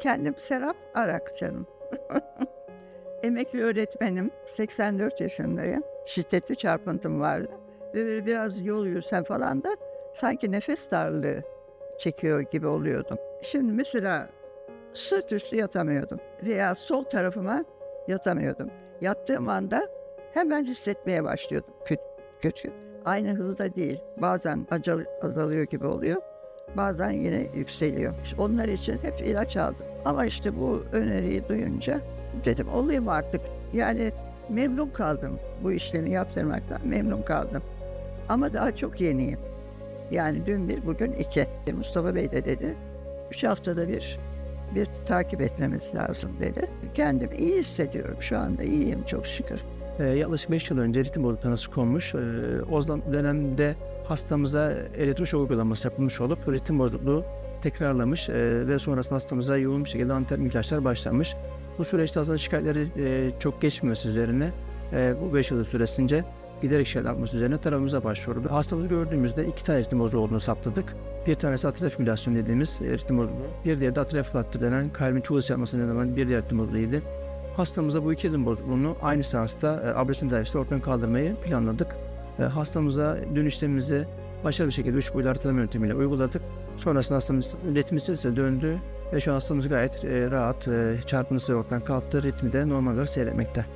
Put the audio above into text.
kendim Serap Arak canım. Emekli öğretmenim. 84 yaşındayım. Şiddetli çarpıntım vardı. Ve biraz yol yürüsem falan da sanki nefes darlığı çekiyor gibi oluyordum. Şimdi mesela sırt üstü yatamıyordum. Veya sol tarafıma yatamıyordum. Yattığım anda hemen hissetmeye başlıyordum. Kötü. kötü. Aynı hızda değil. Bazen acal- azalıyor gibi oluyor. Bazen yine yükseliyor. İşte onlar için hep ilaç aldım. Ama işte bu öneriyi duyunca dedim olayım artık. Yani memnun kaldım bu işlemi yaptırmaktan memnun kaldım. Ama daha çok yeniyim. Yani dün bir, bugün iki. Mustafa Bey de dedi, üç haftada bir bir takip etmemiz lazım dedi. Kendimi iyi hissediyorum. Şu anda iyiyim çok şükür. Ee, yaklaşık 5 yıl önce ritim bozukluk tanısı konmuş. Ee, o dönemde hastamıza elektroşok uygulaması yapılmış olup ritim bozukluğu tekrarlamış ee, ve sonrasında hastamıza yoğun bir şekilde antibiyotik ilaçlar başlanmış. Bu süreçte aslında şikayetleri e, çok geçmemesi üzerine e, bu 5 yıl süresince giderek şeyler artması üzerine tarafımıza başvurdu. Hastamızı gördüğümüzde iki tane ritim bozukluğu olduğunu saptadık. Bir tanesi atrial fibrilasyon dediğimiz e, ritim bozukluğu. Bir diğeri de atrial fibrilasyon denen kalbin çoğu hız yapması nedeniyle bir diğer ritim bozukluğuydu. Hastamıza bu iki ritim bozukluğunu aynı seansta e, ablasyon tedavisiyle ortadan kaldırmayı planladık. E, hastamıza dün işlemimizi başarılı bir şekilde 3 boyutlu haritalama yöntemiyle uyguladık. Sonrasında hastamız ritmi ise döndü ve şu an hastamız gayet e, rahat, e, çarpıntısı ortadan kalktı, ritmi de normal olarak seyretmekte.